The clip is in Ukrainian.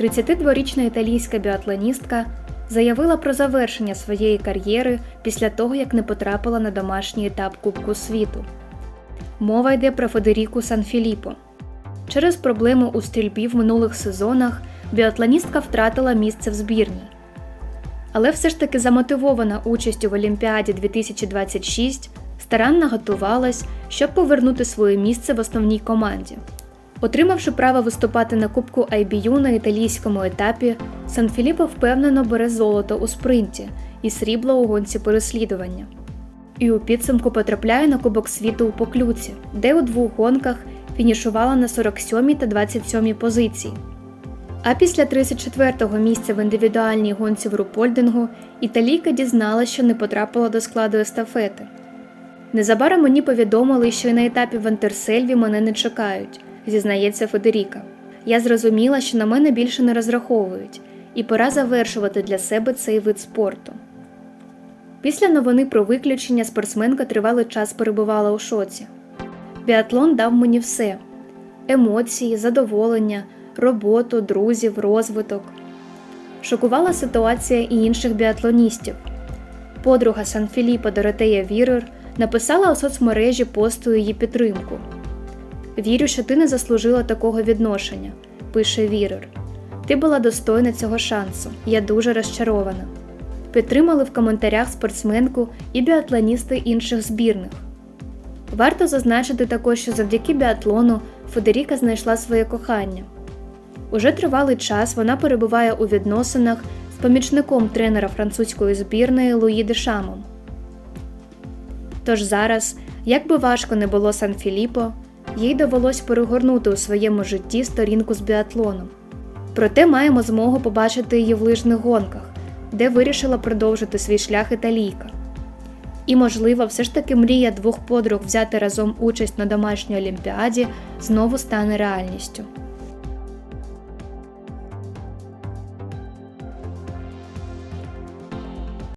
32-річна італійська біатлоністка заявила про завершення своєї кар'єри після того, як не потрапила на домашній етап Кубку світу. Мова йде про Федеріку Санфіліпо. Через проблеми у стрільбі в минулих сезонах біатлоністка втратила місце в збірній. Але все ж таки замотивована участю в Олімпіаді 2026 старанно готувалась, щоб повернути своє місце в основній команді. Отримавши право виступати на Кубку IBU на італійському етапі, Санфіліппо впевнено бере золото у спринті і срібло у гонці переслідування. І у підсумку потрапляє на Кубок світу у Поклюці, де у двох гонках фінішувала на 47 та 27 позиції. А після 34-го місця в індивідуальній гонці в Рупольдингу італійка дізналася, що не потрапила до складу естафети. Незабаром мені повідомили, що і на етапі в Антерсельві мене не чекають, зізнається Федеріка. Я зрозуміла, що на мене більше не розраховують, і пора завершувати для себе цей вид спорту. Після новини про виключення спортсменка тривалий час перебувала у шоці. Біатлон дав мені все: емоції, задоволення, роботу, друзів, розвиток. Шокувала ситуація і інших біатлоністів. Подруга Сан-Філіппо Доротея Вірер написала у соцмережі посту її підтримку. Вірю, що ти не заслужила такого відношення, пише Вірер. Ти була достойна цього шансу. Я дуже розчарована. Підтримали в коментарях спортсменку і біатлоністи інших збірних. Варто зазначити також, що завдяки біатлону Федеріка знайшла своє кохання. Уже тривалий час вона перебуває у відносинах з помічником тренера французької збірної Луї Дешамом. Тож зараз, як би важко не було Сан Філіппо, їй довелось перегорнути у своєму житті сторінку з біатлоном. Проте маємо змогу побачити її в лижних гонках, де вирішила продовжити свій шлях італійка. І, можливо, все ж таки мрія двох подруг взяти разом участь на домашній олімпіаді знову стане реальністю.